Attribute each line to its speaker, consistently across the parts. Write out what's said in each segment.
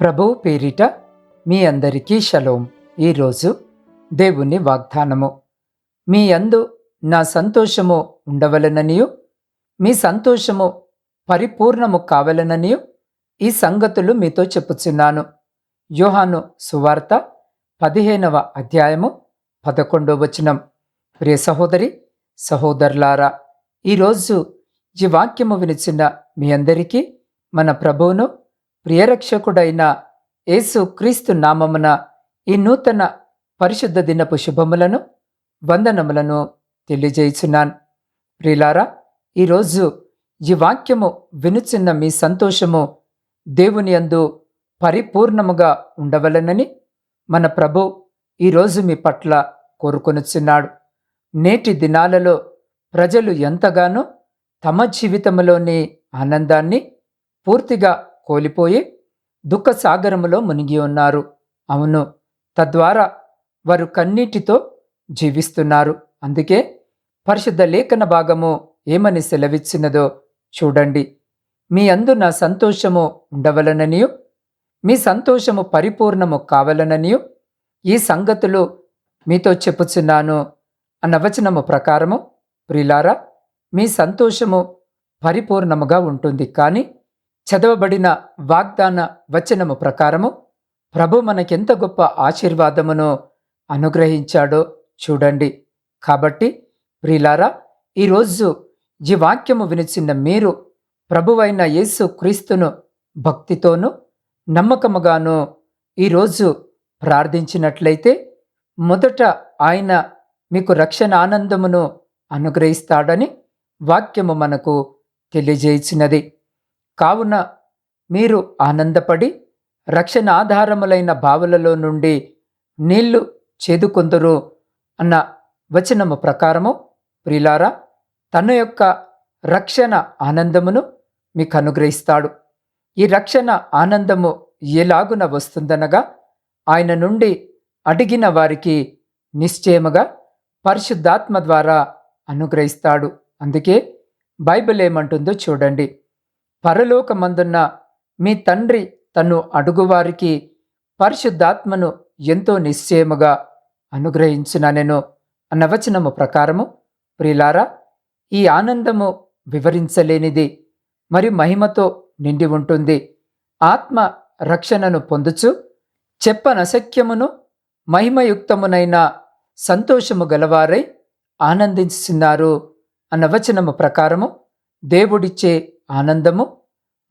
Speaker 1: ప్రభువు పేరిట మీ అందరికీ షలోం. ఈరోజు దేవుని వాగ్దానము. మీ అందు నా సంతోషము ఉండవలననియు మీ సంతోషము పరిపూర్ణము కావలననియు ఈ సంగతులు మీతో చెప్పుచున్నాను. యోహాను సువార్త పదిహేనవ అధ్యాయము పదకొండవ వచనం. ప్రియ సహోదరి సహోదరులారా ఈరోజు ఈ వాక్యము వినిచిన మీ అందరికీ మన ప్రభువును ప్రియరక్షకుడైన యేసు క్రీస్తు నామమున ఈ నూతన పరిశుద్ధ దినపు శుభములను వందనములను తెలియజేయుచున్నాను. ప్రియులారా ఈరోజు ఈ వాక్యము వినుచున్న మీ సంతోషము దేవుని యందు పరిపూర్ణముగా ఉండవలనని మన ప్రభు ఈరోజు మీ పట్ల కోరుకొనుచున్నాడు. నేటి దినాలలో ప్రజలు ఎంతగానో తమ జీవితంలోని ఆనందాన్ని పూర్తిగా కోల్పోయి దుఃఖ సాగరములో మునిగి ఉన్నారు. అవును తద్వారా వారు కన్నీటితో జీవిస్తున్నారు. అందుకే పరిశుద్ధ లేఖన భాగము ఏమని సెలవిచ్చినదో చూడండి. మీ అందు నా సంతోషము ఉండవలననియు మీ సంతోషము పరిపూర్ణము కావలననియు ఈ సంగతులు మీతో చెప్పుచున్నాను అన్నవచనము ప్రకారము ప్రిలారా మీ సంతోషము పరిపూర్ణముగా ఉంటుంది. కానీ చదవబడిన వాగ్దాన వచనము ప్రకారము ప్రభు మనకెంత గొప్ప ఆశీర్వాదమును అనుగ్రహించాడో చూడండి. కాబట్టి ప్రిలారా ఈరోజు ఈ వాక్యము వినిచిన మీరు ప్రభువైన యేసు క్రీస్తును భక్తితోనూ నమ్మకముగాను ఈరోజు ప్రార్థించినట్లయితే మొదట ఆయన మీకు రక్షణ ఆనందమును అనుగ్రహిస్తాడని వాక్యము మనకు తెలియజేయించినది కావున మీరు ఆనందపడి రక్షణ ఆధారములైన బావులలో నుండి నీళ్ళు చేదుకొందరు అన్న వచనము ప్రకారము ప్రిలారా తన యొక్క రక్షణ ఆనందమును మీకు అనుగ్రహిస్తాడు. ఈ రక్షణ ఆనందము ఎలాగున వస్తుందనగా ఆయన నుండి అడిగిన వారికి నిశ్చయముగా పరిశుద్ధాత్మ ద్వారా అనుగ్రహిస్తాడు. అందుకే బైబిల్ ఏమంటుందో చూడండి. పరలోకమందున్న మీ తండ్రి తను అడుగువారికి పరిశుద్ధాత్మను ఎంతో నిశ్చయముగా అనుగ్రహించుననెను అన్న వచనము ప్రకారము ప్రిలారా ఈ ఆనందము వివరించలేనిది మరి మహిమతో నిండి ఉంటుంది. ఆత్మ రక్షణను పొందుచు చెప్పనశక్యమును మహిమయుక్తమునైన సంతోషము గలవారై ఆనందిస్తున్నారు అన్న వచనము ప్రకారము దేవుడిచ్చే ఆనందము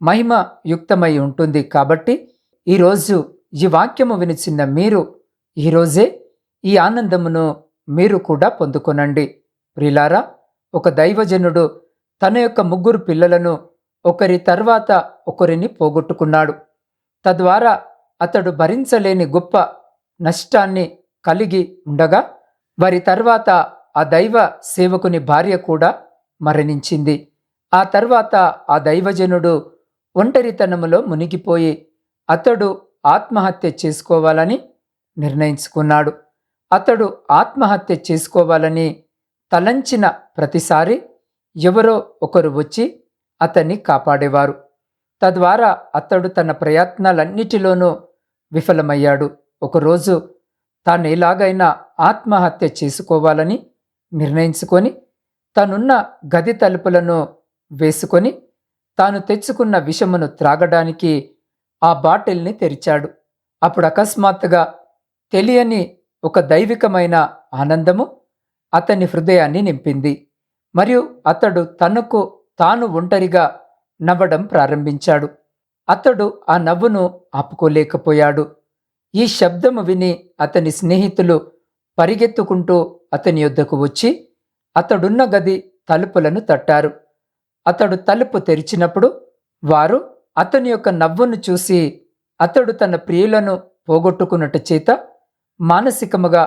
Speaker 1: మహిమ యుక్తమై ఉంటుంది కాబట్టి ఈరోజు ఈ వాక్యము వినిచిన మీరు ఈరోజే ఈ ఆనందమును మీరు కూడా పొందుకొనండి. ప్రిలారా ఒక దైవజనుడు తన యొక్క ముగ్గురు పిల్లలను ఒకరి తర్వాత ఒకరిని పోగొట్టుకున్నాడు. తద్వారా అతడు భరించలేని గొప్ప నష్టాన్ని కలిగి ఉండగా వారి తర్వాత ఆ దైవ సేవకుని భార్య కూడా మరణించింది. ఆ తర్వాత ఆ దైవజనుడు ఒంటరితనములో మునిగిపోయి అతడు ఆత్మహత్య చేసుకోవాలని నిర్ణయించుకున్నాడు. అతడు ఆత్మహత్య చేసుకోవాలని తలంచిన ప్రతిసారి ఎవరో ఒకరు వచ్చి అతన్ని కాపాడేవారు. తద్వారా అతడు తన ప్రయత్నాలన్నిటిలోనూ విఫలమయ్యాడు. ఒకరోజు తాను ఎలాగైనా ఆత్మహత్య చేసుకోవాలని నిర్ణయించుకొని తనున్న గది తలుపులను వేసుకొని తాను తెచ్చుకున్న విషమును త్రాగడానికి ఆ బాటిల్ని తెరిచాడు. అప్పుడు అకస్మాత్తుగా తెలియని ఒక దైవికమైన ఆనందము అతని హృదయాన్ని నింపింది. మరియు అతడు తనకు తాను ఒంటరిగా నవ్వడం ప్రారంభించాడు. అతడు ఆ నవ్వును ఆపుకోలేకపోయాడు. ఈ శబ్దము విని అతని స్నేహితులు పరిగెత్తుకుంటూ అతని యొద్దకు వచ్చి అతడున్న గది తలుపులను తట్టారు. అతడు తలుపు తెరిచినప్పుడు వారు అతని యొక్క నవ్వును చూసి అతడు తన ప్రియులను పోగొట్టుకున్నట్టు చేత మానసికముగా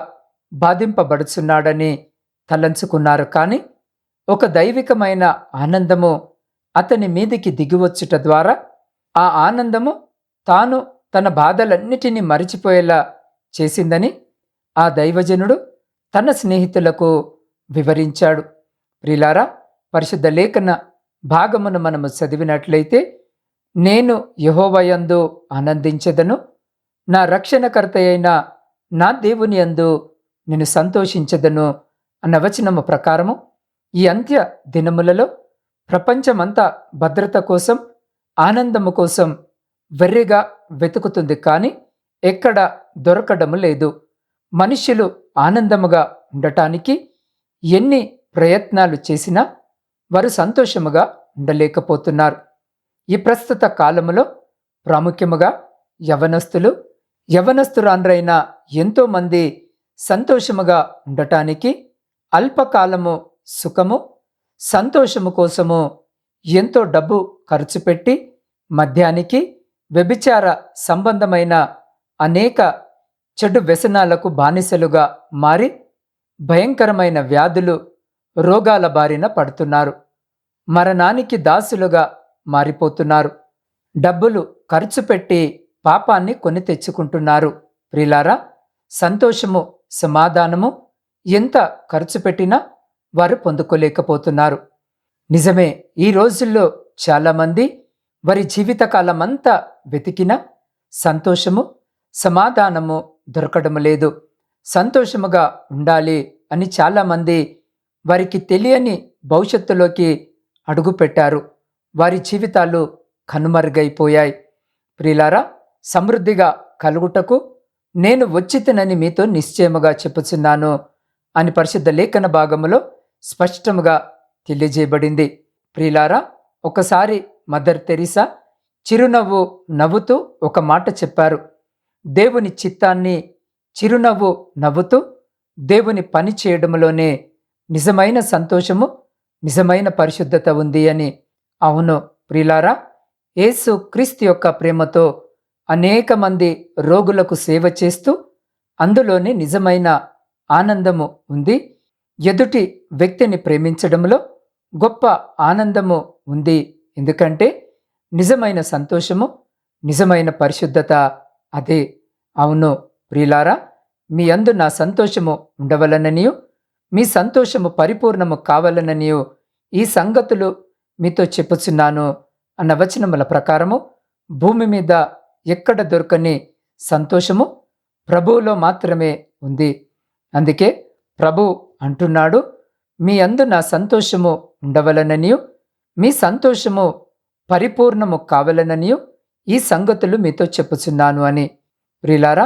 Speaker 1: బాధింపబడుచున్నాడని తలంచుకున్నారు. కానీ ఒక దైవికమైన ఆనందము అతని మీదికి దిగివచ్చుట ద్వారా ఆ ఆనందము తాను తన బాధలన్నిటినీ మరిచిపోయేలా చేసిందని ఆ దైవజనుడు తన స్నేహితులకు వివరించాడు. ప్రిలారా పరిశుద్ధ లేఖన భాగమును మనము చదివినట్లయితే నేను యహోవయందు ఆనందించెదను నా రక్షణకర్త అయిన నా దేవుని యందు నేను సంతోషించదను అన్న వచనము ప్రకారము ఈ అంత్య దినములలో ప్రపంచమంతా భద్రత కోసం ఆనందము కోసం వెర్రిగా వెతుకుతుంది కానీ ఎక్కడ దొరకడము లేదు. మనుషులు ఆనందముగా ఉండటానికి ఎన్ని ప్రయత్నాలు చేసినా వారు సంతోషముగా ఉండలేకపోతున్నారు. ఈ ప్రస్తుత కాలములో ప్రాముఖ్యముగా యవనస్తులు యవనస్తురాన్రైన ఎంతోమంది సంతోషముగా ఉండటానికి అల్పకాలము సుఖము సంతోషము కోసము ఎంతో డబ్బు ఖర్చు పెట్టి మద్యానికి వ్యభిచార సంబంధమైన అనేక చెడు వ్యసనాలకు బానిసలుగా మారి భయంకరమైన వ్యాధులు రోగాల బారిన పడుతున్నారు. మరణానికి దాసులుగా మారిపోతున్నారు. డబ్బులు ఖర్చు పెట్టి పాపాన్ని కొని తెచ్చుకుంటున్నారు. ప్రిలారా సంతోషము సమాధానము ఎంత ఖర్చు పెట్టినా వారు పొందుకోలేకపోతున్నారు. నిజమే ఈ రోజుల్లో చాలామంది వారి జీవితకాలమంతా వెతికిన సంతోషము సమాధానము దొరకడం లేదు. సంతోషముగా ఉండాలి అని చాలామంది వారికి తెలియని భవిష్యత్తులోకి అడుగుపెట్టారు. వారి జీవితాలు కనుమరుగైపోయాయి. ప్రిలారా సమృద్ధిగా కలుగుటకు నేను వచ్చితనని మీతో నిశ్చయముగా చెప్పుచున్నాను అని పరిశుద్ధ లేఖన భాగములో స్పష్టముగా తెలియజేయబడింది. ప్రిలారా ఒకసారి మదర్ తెరిసా చిరునవ్వు నవ్వుతూ ఒక మాట చెప్పారు. దేవుని చిత్తాన్ని చిరునవ్వు నవ్వుతూ దేవుని పని చేయడంలోనే నిజమైన సంతోషము నిజమైన పరిశుద్ధత ఉంది అని. అవును ప్రిలారా యేసు క్రీస్తు యొక్క ప్రేమతో అనేక మంది రోగులకు సేవ చేస్తూ అందులోనే నిజమైన ఆనందము ఉంది. ఎదుటి వ్యక్తిని ప్రేమించడంలో గొప్ప ఆనందము ఉంది. ఎందుకంటే నిజమైన సంతోషము నిజమైన పరిశుద్ధత అదే. అవును ప్రియులారా మీ అందు నా సంతోషము ఉండవలననియు మీ సంతోషము పరిపూర్ణము కావాలనని ఈ సంగతులు మీతో చెప్పుచున్నాను అన్న వచనముల ప్రకారము భూమి మీద ఎక్కడ దొరకని సంతోషము ప్రభువులో మాత్రమే ఉంది. అందుకే ప్రభు అంటున్నాడు మీ అందు నా సంతోషము ఉండవలననియు మీ సంతోషము పరిపూర్ణము కావలననియు ఈ సంగతులు మీతో చెప్పుచున్నాను అని. ప్రిలారా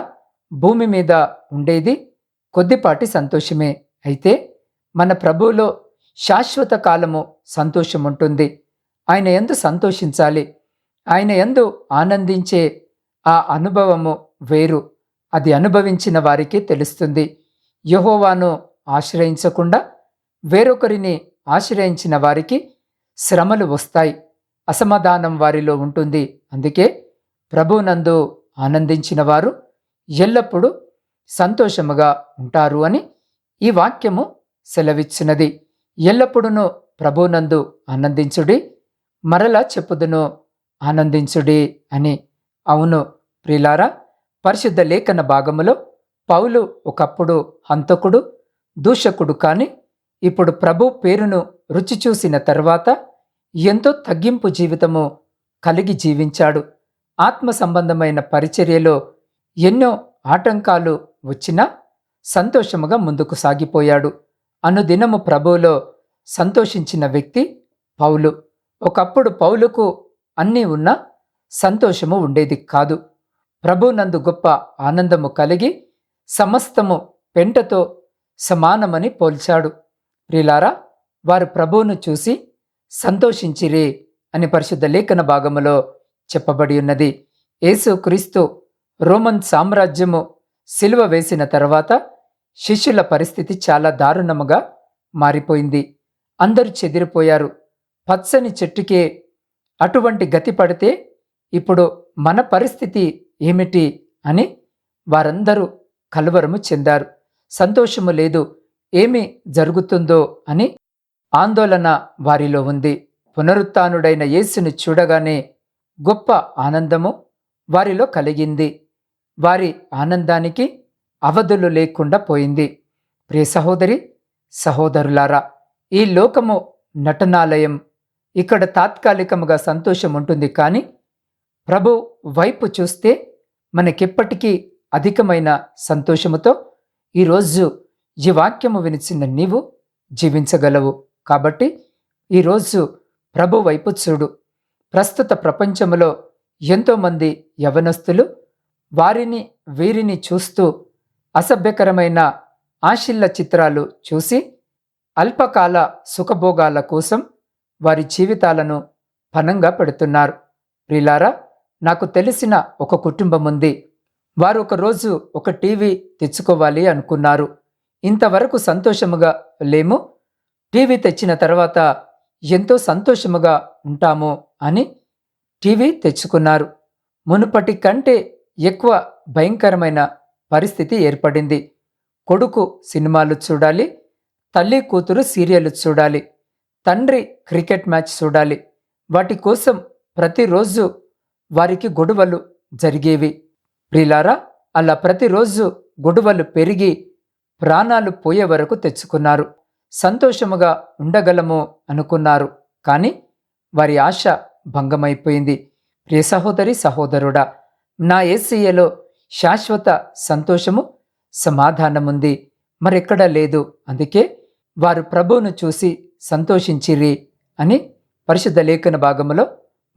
Speaker 1: భూమి మీద ఉండేది కొద్దిపాటి సంతోషమే. అయితే మన ప్రభువులో శాశ్వత కాలము సంతోషం ఉంటుంది ఆయన ఎందు సంతోషించాలి. ఆయన ఎందు ఆనందించే ఆ అనుభవము వేరు. అది అనుభవించిన వారికి తెలుస్తుంది. యహోవాను ఆశ్రయించకుండా వేరొకరిని ఆశ్రయించిన వారికి శ్రమలు వస్తాయి. అసమాధానం వారిలో ఉంటుంది. అందుకే ప్రభునందు ఆనందించిన వారు ఎల్లప్పుడూ సంతోషముగా ఉంటారు అని ఈ వాక్యము సెలవిచ్చినది. ఎల్లప్పుడూను ప్రభునందు ఆనందించుడి మరలా చెప్పుదును ఆనందించుడి అని. అవును ప్రిలారా పరిశుద్ధ లేఖన భాగములో పౌలు ఒకప్పుడు హంతకుడు దూషకుడు కాని ఇప్పుడు ప్రభు పేరును రుచి చూసిన తర్వాత ఎంతో తగ్గింపు జీవితము కలిగి జీవించాడు. ఆత్మ సంబంధమైన పరిచర్యలో ఎన్నో ఆటంకాలు వచ్చినా సంతోషముగా ముందుకు సాగిపోయాడు. అనుదినము ప్రభువులో సంతోషించిన వ్యక్తి పౌలు. ఒకప్పుడు పౌలుకు అన్నీ ఉన్నా సంతోషము ఉండేది కాదు. ప్రభునందు గొప్ప ఆనందము కలిగి సమస్తము పెంటతో సమానమని పోల్చాడు. ప్రిలారా వారు ప్రభువును చూసి సంతోషించిరే అని పరిశుద్ధ లేఖన భాగములో చెప్పబడి ఉన్నది. యేసు క్రీస్తు రోమన్ సామ్రాజ్యము సిలువ వేసిన తర్వాత శిష్యుల పరిస్థితి చాలా దారుణముగా మారిపోయింది. అందరూ చెదిరిపోయారు. పచ్చని చెట్టుకే అటువంటి గతి పడితే ఇప్పుడు మన పరిస్థితి ఏమిటి అని వారందరూ కలవరము చెందారు. సంతోషము లేదు. ఏమి జరుగుతుందో అని ఆందోళన వారిలో ఉంది. పునరుత్డైన యేసుని చూడగానే గొప్ప ఆనందము వారిలో కలిగింది. వారి ఆనందానికి అవధులు లేకుండా పోయింది. ప్రియ సహోదరి సహోదరులారా ఈ లోకము నటనాలయం. ఇక్కడ తాత్కాలికముగా సంతోషం ఉంటుంది కానీ ప్రభు వైపు చూస్తే మనకెప్పటికీ అధికమైన సంతోషముతో ఈరోజు ఈ వాక్యము వినిచిన నీవు జీవించగలవు. కాబట్టి ఈరోజు ప్రభు వైపు చూడు. ప్రస్తుత ప్రపంచంలో ఎంతోమంది యవనస్తులు వారిని వీరిని చూస్తూ అసభ్యకరమైన ఆశిల్ల చిత్రాలు చూసి అల్పకాల సుఖభోగాల కోసం వారి జీవితాలను పనంగా పెడుతున్నారు. ప్రిలారా నాకు తెలిసిన ఒక కుటుంబం ఉంది. వారు ఒకరోజు ఒక టీవీ తెచ్చుకోవాలి అనుకున్నారు. ఇంతవరకు సంతోషముగా లేము. టీవీ తెచ్చిన తర్వాత ఎంతో సంతోషముగా ఉంటాము అని టీవీ తెచ్చుకున్నారు. మునుపటి కంటే ఎక్కువ భయంకరమైన పరిస్థితి ఏర్పడింది. కొడుకు సినిమాలు చూడాలి తల్లి కూతురు సీరియల్ చూడాలి తండ్రి క్రికెట్ మ్యాచ్ చూడాలి. వాటి కోసం ప్రతిరోజు వారికి గొడవలు జరిగేవి. ప్రిలారా అలా ప్రతిరోజు గొడవలు పెరిగి ప్రాణాలు పోయే వరకు తెచ్చుకున్నారు. సంతోషముగా ఉండగలము అనుకున్నారు. కానీ వారి ఆశ భంగమైపోయింది. ప్రియ సహోదరి సహోదరుడా నా ఏసీఏలో శాశ్వత సంతోషము సమాధానముంది. మరెక్కడా లేదు. అందుకే వారు ప్రభువును చూసి సంతోషించిరి అని పరిశుద్ధ లేఖన భాగములో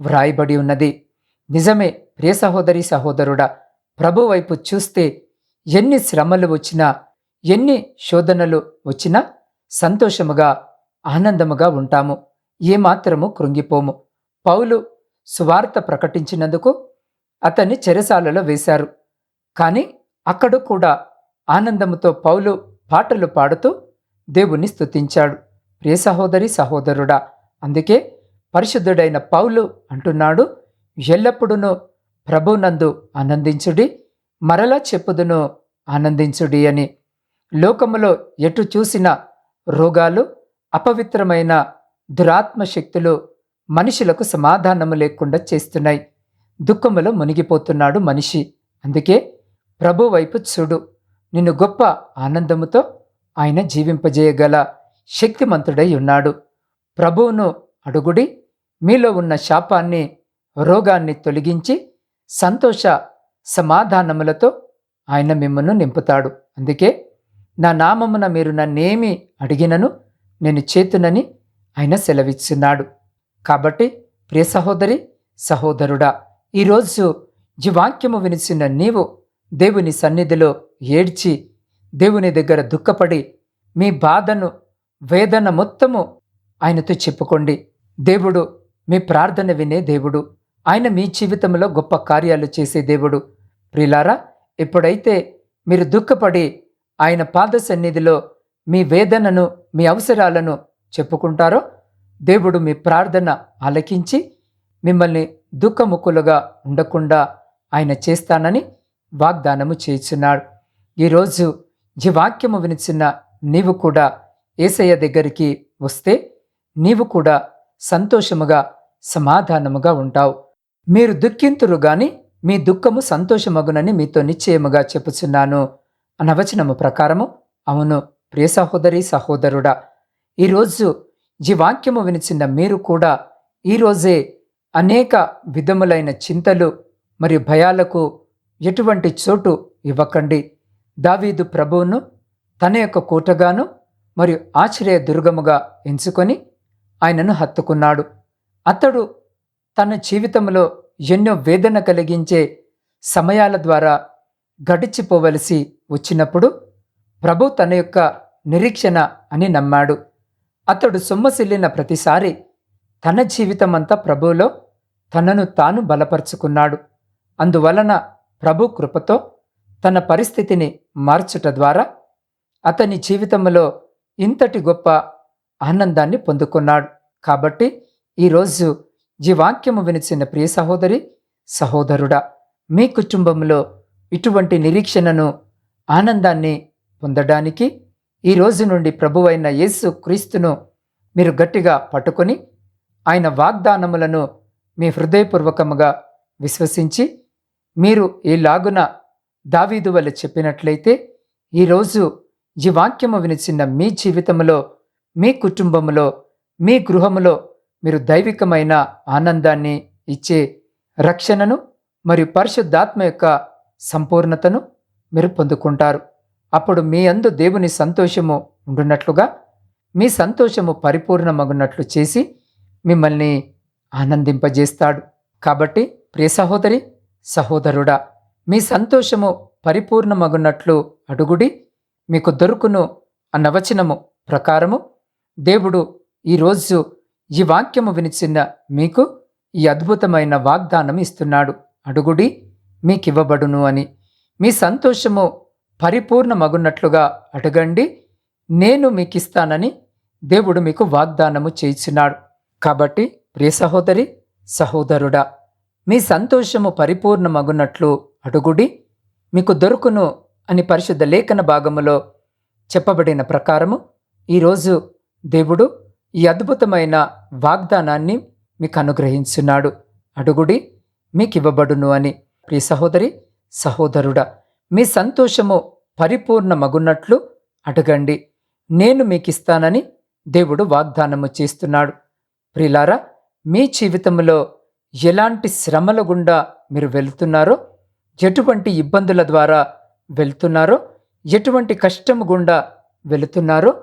Speaker 1: వ్రాయబడి ఉన్నది. నిజమే ప్రియ సహోదరి సహోదరుడా ప్రభు వైపు చూస్తే ఎన్ని శ్రమలు వచ్చినా ఎన్ని శోధనలు వచ్చినా సంతోషముగా ఆనందముగా ఉంటాము. ఏమాత్రము కృంగిపోము. పౌలు సువార్త ప్రకటించినందుకు అతన్ని చెరసాలలో వేశారు. కానీ అక్కడ కూడా ఆనందముతో పౌలు పాటలు పాడుతూ దేవుణ్ణి స్తుతించాడు. ప్రియ సహోదరి సహోదరుడా అందుకే పరిశుద్ధుడైన పౌలు అంటున్నాడు ఎల్లప్పుడూ ప్రభునందు ఆనందించుడి మరలా చెప్పుదును ఆనందించుడి అని. లోకములో ఎటు చూసిన రోగాలు అపవిత్రమైన దురాత్మ శక్తులు మనుషులకు సమాధానము లేకుండా చేస్తున్నాయి. దుఃఖములో మునిగిపోతున్నాడు మనిషి. అందుకే ప్రభు వైపు చూడు. నిన్ను గొప్ప ఆనందముతో ఆయన జీవింపజేయగల శక్తిమంతుడై ఉన్నాడు. ప్రభువును అడుగుడి. మీలో ఉన్న శాపాన్ని రోగాన్ని తొలగించి సంతోష సమాధానములతో ఆయన మిమ్మల్ని నింపుతాడు. అందుకే నా నామమున మీరు నన్నేమి అడిగినను నేను చేతునని ఆయన సెలవిస్తున్నాడు కాబట్టి ప్రియ సహోదరి సహోదరుడా ఈరోజు జీవాక్యము వాక్యము నీవు దేవుని సన్నిధిలో ఏడ్చి దేవుని దగ్గర దుఃఖపడి మీ బాధను వేదన మొత్తము ఆయనతో చెప్పుకోండి. దేవుడు మీ ప్రార్థన వినే దేవుడు. ఆయన మీ జీవితంలో గొప్ప కార్యాలు చేసే దేవుడు. ప్రిలారా ఎప్పుడైతే మీరు దుఃఖపడి ఆయన పాద సన్నిధిలో మీ వేదనను మీ అవసరాలను చెప్పుకుంటారో దేవుడు మీ ప్రార్థన ఆలకించి మిమ్మల్ని దుఃఖముఖులుగా ఉండకుండా ఆయన చేస్తానని వాగ్దానము చేయుచున్నాడు. ఈరోజు ఈ వాక్యము వినిచిన నీవు కూడా ఏసయ్య దగ్గరికి వస్తే నీవు కూడా సంతోషముగా సమాధానముగా ఉంటావు. మీరు దుఃఖింతురు గాని మీ దుఃఖము సంతోషమగునని మీతో నిశ్చయముగా చెప్పుచున్నాను. అనవచనము ప్రకారము అవును ప్రియ సహోదరి సహోదరుడా ఈరోజు ఈ వాక్యము వినిచిన మీరు కూడా ఈరోజే అనేక విధములైన చింతలు మరియు భయాలకు ఎటువంటి చోటు ఇవ్వకండి. దావీదు ప్రభువును తన యొక్క కూటగాను మరియు ఆశ్రయ దుర్గముగా ఎంచుకొని ఆయనను హత్తుకున్నాడు. అతడు తన జీవితంలో ఎన్నో వేదన కలిగించే సమయాల ద్వారా గడిచిపోవలసి వచ్చినప్పుడు ప్రభు తన యొక్క నిరీక్షణ అని నమ్మాడు. అతడు సొమ్మసిల్లిన ప్రతిసారి తన జీవితమంతా ప్రభువులో తనను తాను బలపరుచుకున్నాడు. అందువలన ప్రభు కృపతో తన పరిస్థితిని మార్చుట ద్వారా అతని జీవితంలో ఇంతటి గొప్ప ఆనందాన్ని పొందుకున్నాడు. కాబట్టి ఈరోజు ఈ వాక్యము వినిచిన ప్రియ సహోదరి సహోదరుడా మీ కుటుంబంలో ఇటువంటి నిరీక్షణను ఆనందాన్ని పొందడానికి ఈ రోజు నుండి ప్రభువైన యేసు క్రీస్తును మీరు గట్టిగా పట్టుకొని ఆయన వాగ్దానములను మీ హృదయపూర్వకముగా విశ్వసించి మీరు ఈలాగున దావీదు వల్ల చెప్పినట్లయితే ఈరోజు ఈ వాక్యము వినిచిన మీ జీవితంలో మీ కుటుంబములో మీ గృహములో మీరు దైవికమైన ఆనందాన్ని ఇచ్చే రక్షణను మరియు పరిశుద్ధాత్మ యొక్క సంపూర్ణతను మీరు పొందుకుంటారు. అప్పుడు మీ అందు దేవుని సంతోషము ఉండున్నట్లుగా మీ సంతోషము పరిపూర్ణమగున్నట్లు చేసి మిమ్మల్ని ఆనందింపజేస్తాడు. కాబట్టి ప్రియ సహోదరి సహోదరుడా మీ సంతోషము పరిపూర్ణమగున్నట్లు అడుగుడి. మీకు దొరుకును అన్న వచనము ప్రకారము దేవుడు ఈరోజు ఈ వాక్యము వినిచిన మీకు ఈ అద్భుతమైన వాగ్దానం ఇస్తున్నాడు. అడుగుడి మీకివ్వబడును అని. మీ సంతోషము పరిపూర్ణమగున్నట్లుగా అడగండి. నేను మీకు ఇస్తానని దేవుడు మీకు వాగ్దానము చేయించున్నాడు. కాబట్టి ప్రియ సహోదరి సహోదరుడా మీ సంతోషము పరిపూర్ణమగున్నట్లు అడుగుడి. మీకు దొరుకును అని పరిశుద్ధ లేఖన భాగములో చెప్పబడిన ప్రకారము ఈరోజు దేవుడు ఈ అద్భుతమైన వాగ్దానాన్ని మీకు అనుగ్రహించున్నాడు. అడుగుడి మీకు ఇవ్వబడును అని. ప్రియ సహోదరి సహోదరుడా మీ సంతోషము పరిపూర్ణమగున్నట్లు అడగండి. నేను మీకు ఇస్తానని దేవుడు వాగ్దానము చేస్తున్నాడు. ప్రిలారా మీ జీవితంలో ఎలాంటి శ్రమల గుండా మీరు వెళ్తున్నారో ఎటువంటి ఇబ్బందుల ద్వారా వెళ్తున్నారో ఎటువంటి కష్టము గుండా వెళుతున్నారో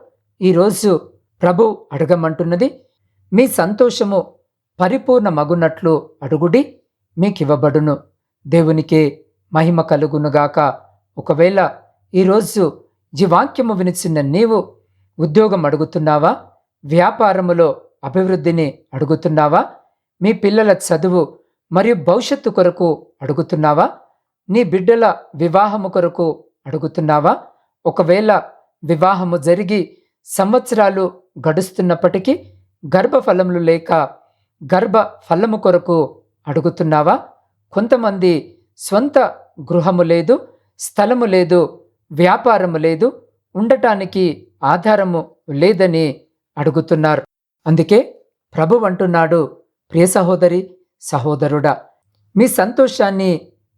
Speaker 1: ఈరోజు ప్రభు అడగమంటున్నది. మీ సంతోషము పరిపూర్ణ మగునట్లు అడుగుడి మీకివ్వబడును. దేవునికే మహిమ కలుగునుగాక. ఒకవేళ ఈరోజు ఈ వాక్యము వినిచిన నీవు ఉద్యోగం అడుగుతున్నావా? వ్యాపారములో అభివృద్ధిని అడుగుతున్నావా? మీ పిల్లల చదువు మరియు భవిష్యత్తు కొరకు అడుగుతున్నావా? నీ బిడ్డల వివాహము కొరకు అడుగుతున్నావా? ఒకవేళ వివాహము జరిగి సంవత్సరాలు గడుస్తున్నప్పటికీ గర్భఫలములు లేక గర్భ ఫలము కొరకు అడుగుతున్నావా? కొంతమంది స్వంత గృహము లేదు స్థలము లేదు వ్యాపారము లేదు ఉండటానికి ఆధారము లేదని అడుగుతున్నారు. అందుకే ప్రభు అంటున్నాడు ప్రియ సహోదరి సహోదరుడా మీ సంతోషాన్ని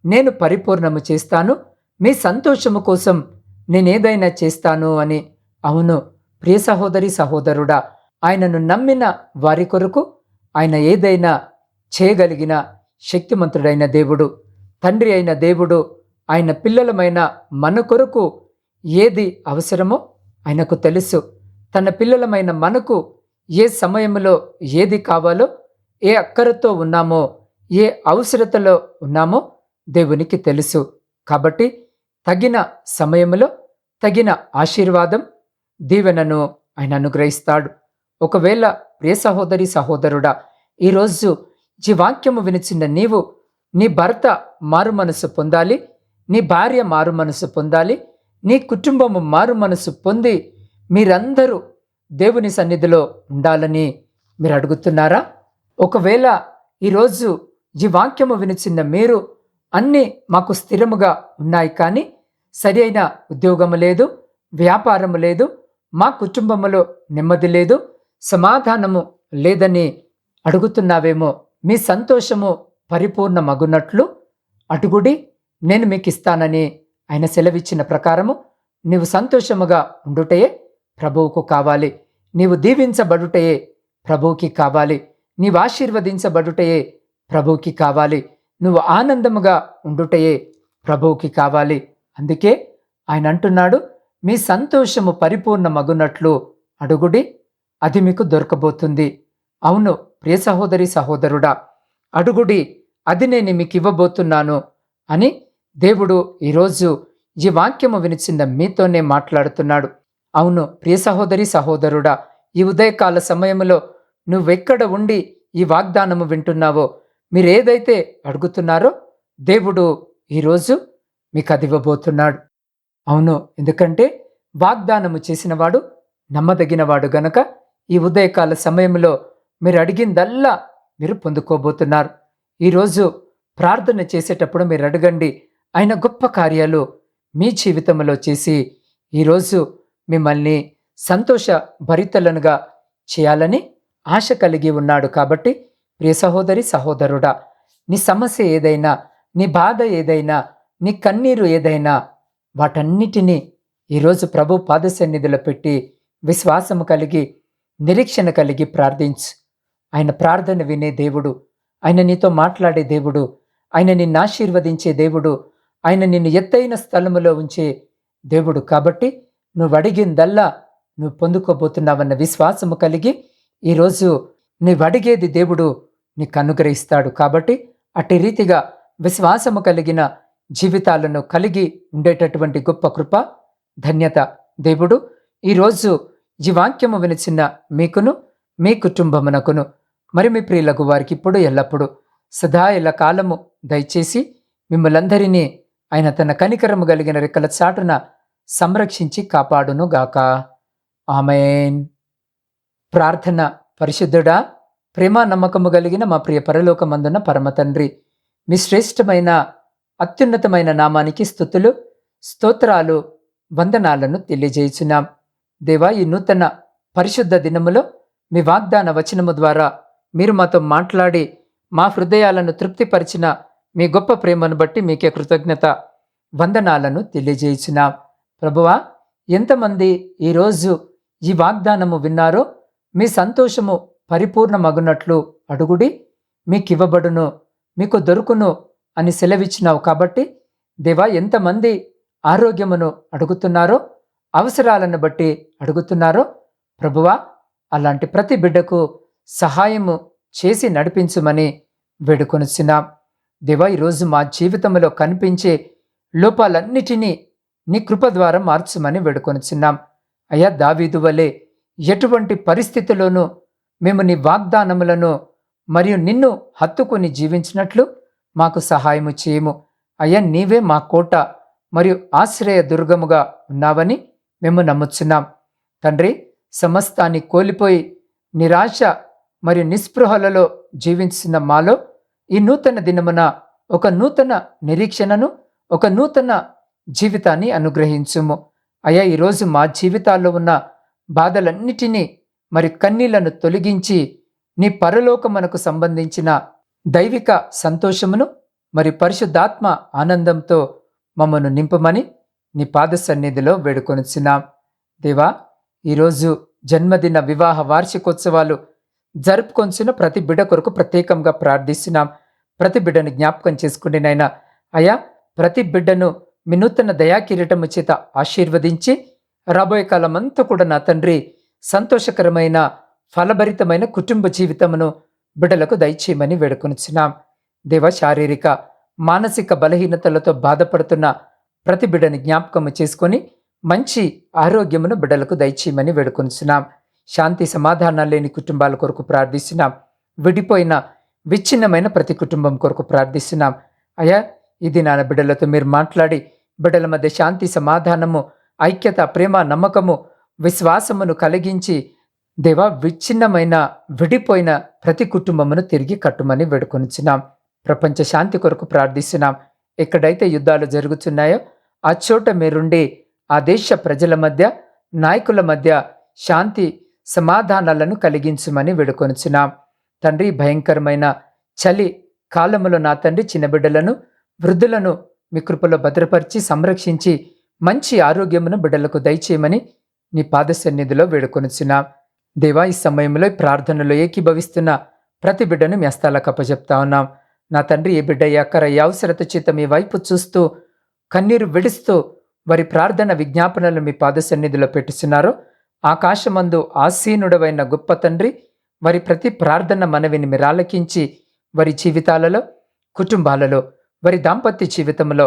Speaker 1: నేను పరిపూర్ణము చేస్తాను. మీ సంతోషము కోసం నేనేదైనా చేస్తాను అని. అవును ప్రియ సహోదరి సహోదరుడా ఆయనను నమ్మిన వారి కొరకు ఆయన ఏదైనా చేయగలిగిన శక్తిమంతుడైన దేవుడు తండ్రి అయిన దేవుడు ఆయన పిల్లలమైన మన కొరకు ఏది అవసరమో ఆయనకు తెలుసు. తన పిల్లలమైన మనకు ఏ సమయంలో ఏది కావాలో ఏ అక్కరతో ఉన్నామో ఏ అవసరతలో ఉన్నామో దేవునికి తెలుసు. కాబట్టి తగిన సమయంలో తగిన ఆశీర్వాదం దీవెనను ఆయన అనుగ్రహిస్తాడు. ఒకవేళ ప్రియ సహోదరి సహోదరుడా ఈరోజు ఈ వాక్యము వినిచిన నీవు నీ భర్త మారు మనసు పొందాలి నీ భార్య మారు మనసు పొందాలి నీ కుటుంబము మారు మనసు పొంది మీరందరూ దేవుని సన్నిధిలో ఉండాలని మీరు అడుగుతున్నారా? ఒకవేళ ఈరోజు ఈ వాక్యము వినిచిన్న మీరు అన్నీ మాకు స్థిరముగా ఉన్నాయి కానీ సరి అయిన ఉద్యోగము లేదు వ్యాపారము లేదు మా కుటుంబములో నెమ్మది లేదు సమాధానము లేదని అడుగుతున్నావేమో మీ సంతోషము పరిపూర్ణమగున్నట్లు అటుగుడి నేను మీకు ఇస్తానని ఆయన సెలవిచ్చిన ప్రకారము నీవు సంతోషముగా ఉండుటయే ప్రభువుకు కావాలి. నీవు దీవించబడుటయే ప్రభువుకి కావాలి. నీవు ఆశీర్వదించబడుటయే ప్రభువుకి కావాలి. నువ్వు ఆనందముగా ఉండుటయే ప్రభువుకి కావాలి. అందుకే ఆయన అంటున్నాడు మీ సంతోషము పరిపూర్ణ మగునట్లు అడుగుడి అది మీకు దొరకబోతుంది. అవును ప్రియ సహోదరి సహోదరుడా అడుగుడి అది నేను మీకు ఇవ్వబోతున్నాను అని దేవుడు ఈరోజు ఈ వాక్యము వినిచిన మీతోనే మాట్లాడుతున్నాడు. అవును ప్రియ సహోదరి సహోదరుడా ఈ ఉదయకాల సమయంలో నువ్వెక్కడ ఉండి ఈ వాగ్దానము వింటున్నావో మీరేదైతే అడుగుతున్నారో దేవుడు ఈరోజు మీకు అది ఇవ్వబోతున్నాడు అవును ఎందుకంటే వాగ్దానము చేసినవాడు నమ్మదగినవాడు గనక ఈ ఉదయకాల సమయంలో మీరు అడిగిందల్లా మీరు పొందుకోబోతున్నారు. ఈరోజు ప్రార్థన చేసేటప్పుడు మీరు అడగండి ఆయన గొప్ప కార్యాలు మీ జీవితంలో చేసి ఈరోజు మిమ్మల్ని సంతోష భరితలనుగా చేయాలని ఆశ కలిగి ఉన్నాడు కాబట్టి ప్రియ సహోదరి సహోదరుడా నీ సమస్య ఏదైనా నీ బాధ ఏదైనా నీ కన్నీరు ఏదైనా వాటన్నిటినీ ఈరోజు ప్రభు పాదసన్నిధిలో పెట్టి విశ్వాసము కలిగి నిరీక్షణ కలిగి ప్రార్థించు. ఆయన ప్రార్థన వినే దేవుడు ఆయన నీతో మాట్లాడే దేవుడు ఆయన నిన్ను ఆశీర్వదించే దేవుడు ఆయన నిన్ను ఎత్తైన స్థలములో ఉంచే దేవుడు కాబట్టి నువ్వు అడిగిందల్లా నువ్వు పొందుకోబోతున్నావన్న విశ్వాసము కలిగి ఈరోజు నీవు అడిగేది దేవుడు నీకు అనుగ్రహిస్తాడు కాబట్టి అట్టి రీతిగా విశ్వాసము కలిగిన జీవితాలను కలిగి ఉండేటటువంటి గొప్ప కృప ధన్యత దేవుడు. ఈరోజు ఈ వాక్యము వినిచిన మీకును మీ కుటుంబమునకును మరి మీ ప్రియులకు వారికి ఇప్పుడు ఎల్లప్పుడూ సదా ఇలా కాలము దయచేసి మిమ్మలందరినీ ఆయన తన కనికరము కలిగిన రెక్కల చాటున సంరక్షించి కాపాడును గాక ఆమెన్. ప్రార్థన పరిశుద్ధుడా ప్రేమ నమ్మకము కలిగిన మా ప్రియ పరలోకమందున పరమతండ్రి మీ శ్రేష్టమైన అత్యున్నతమైన నామానికి స్థుతులు స్తోత్రాలు వందనాలను తెలియజేయుచున్నాం. దేవా ఈ నూతన పరిశుద్ధ దినములో మీ వాగ్దాన వచనము ద్వారా మీరు మాతో మాట్లాడి మా హృదయాలను తృప్తిపరిచిన మీ గొప్ప ప్రేమను బట్టి మీకే కృతజ్ఞత వందనాలను తెలియజేయుచున్నాం. ప్రభువా ఎంతమంది ఈరోజు ఈ వాగ్దానము విన్నారో మీ సంతోషము పరిపూర్ణమగునట్లు అడుగుడి మీకివ్వబడును మీకు దొరుకును అని సెలవిచ్చినావు కాబట్టి దేవా ఎంతమంది ఆరోగ్యమును అడుగుతున్నారో అవసరాలను బట్టి అడుగుతున్నారో ప్రభువా అలాంటి ప్రతి బిడ్డకు సహాయము చేసి నడిపించుమని వేడుకొనిచున్నాం. దేవా ఈరోజు మా జీవితంలో కనిపించే లోపాలన్నిటినీ నీ కృప ద్వారా మార్చుమని వేడుకొనిచున్నాం. అయ్యా దావీదు వలె ఎటువంటి పరిస్థితిలోనూ మేము నీ వాగ్దానములను మరియు నిన్ను హత్తుకొని జీవించినట్లు మాకు సహాయము చేయము. అయ్యా నీవే మా కోట మరియు ఆశ్రయ దుర్గముగా ఉన్నావని మేము నమ్ముచున్నాం. తండ్రి సమస్తాన్ని కోల్పోయి నిరాశ మరియు నిస్పృహలలో జీవించిన మాలో ఈ నూతన దినమున ఒక నూతన నిరీక్షణను ఒక నూతన జీవితాన్ని అనుగ్రహించుము. అయ్యా ఈరోజు మా జీవితాల్లో ఉన్న బాధలన్నిటినీ మరి కన్నీళ్ళను తొలగించి నీ పరలోకమునకు సంబంధించిన దైవిక సంతోషమును మరి పరిశుద్ధాత్మ ఆనందంతో మమ్మను నింపమని నీ పాద సన్నిధిలో వేడుకొనిచున్నాం. దేవా ఈరోజు జన్మదిన వివాహ వార్షికోత్సవాలు జరుపుకొంచిన ప్రతి బిడ్డ కొరకు ప్రత్యేకంగా ప్రార్థిస్తున్నాం. ప్రతి బిడ్డను జ్ఞాపకం చేసుకుని నాయన. అయా ప్రతి బిడ్డను మీ నూతన దయాకిరీటము చేత ఆశీర్వదించి రాబోయే కాలమంతా కూడా నా తండ్రి సంతోషకరమైన ఫలభరితమైన కుటుంబ జీవితమును బిడ్డలకు దయచేయమని వేడుకొనిచున్నాం. దేవ శారీరక మానసిక బలహీనతలతో బాధపడుతున్న ప్రతి బిడ్డని జ్ఞాపకము చేసుకొని మంచి ఆరోగ్యమును బిడ్డలకు దయచేయమని వేడుకొనిచున్నాం. శాంతి సమాధానాలు లేని కుటుంబాల కొరకు ప్రార్థిస్తున్నాం. విడిపోయిన విచ్ఛిన్నమైన ప్రతి కుటుంబం కొరకు ప్రార్థిస్తున్నాం. అయ్యా ఇది నాన్న బిడ్డలతో మీరు మాట్లాడి బిడ్డల మధ్య శాంతి సమాధానము ఐక్యత ప్రేమ నమ్మకము విశ్వాసమును కలిగించి దేవా విచ్ఛిన్నమైన విడిపోయిన ప్రతి కుటుంబమును తిరిగి కట్టుమని వేడుకొనిచున్నాం. ప్రపంచ శాంతి కొరకు ప్రార్థిస్తున్నాం. ఎక్కడైతే యుద్ధాలు జరుగుతున్నాయో ఆ చోట మీరుండి ఆ దేశ ప్రజల మధ్య నాయకుల మధ్య శాంతి సమాధానాలను కలిగించమని వేడుకొనిచున్నాం. తండ్రి భయంకరమైన చలి కాలములో నా తండ్రి చిన్న బిడ్డలను వృద్ధులను మీ కృపలో భద్రపరిచి సంరక్షించి మంచి ఆరోగ్యమును బిడ్డలకు దయచేయమని నీ పాద సన్నిధిలో వేడుకొనిచున్నాం. దేవా ఈ సమయంలో ప్రార్థనలో ఏకీభవిస్తున్న ప్రతి బిడ్డను మీ అస్తాలకు అప్పచెప్తా ఉన్నాం. నా తండ్రి ఏ బిడ్డ ఎక్కర ఏ అవసరత చేత మీ వైపు చూస్తూ కన్నీరు విడుస్తూ వారి ప్రార్థన విజ్ఞాపనలు మీ పాద సన్నిధిలో పెట్టుచున్నారో ఆకాశమందు ఆసీనుడవైన గొప్ప తండ్రి వారి ప్రతి ప్రార్థన మనవిని మీరు ఆలకించి వారి జీవితాలలో కుటుంబాలలో వారి దాంపత్య జీవితంలో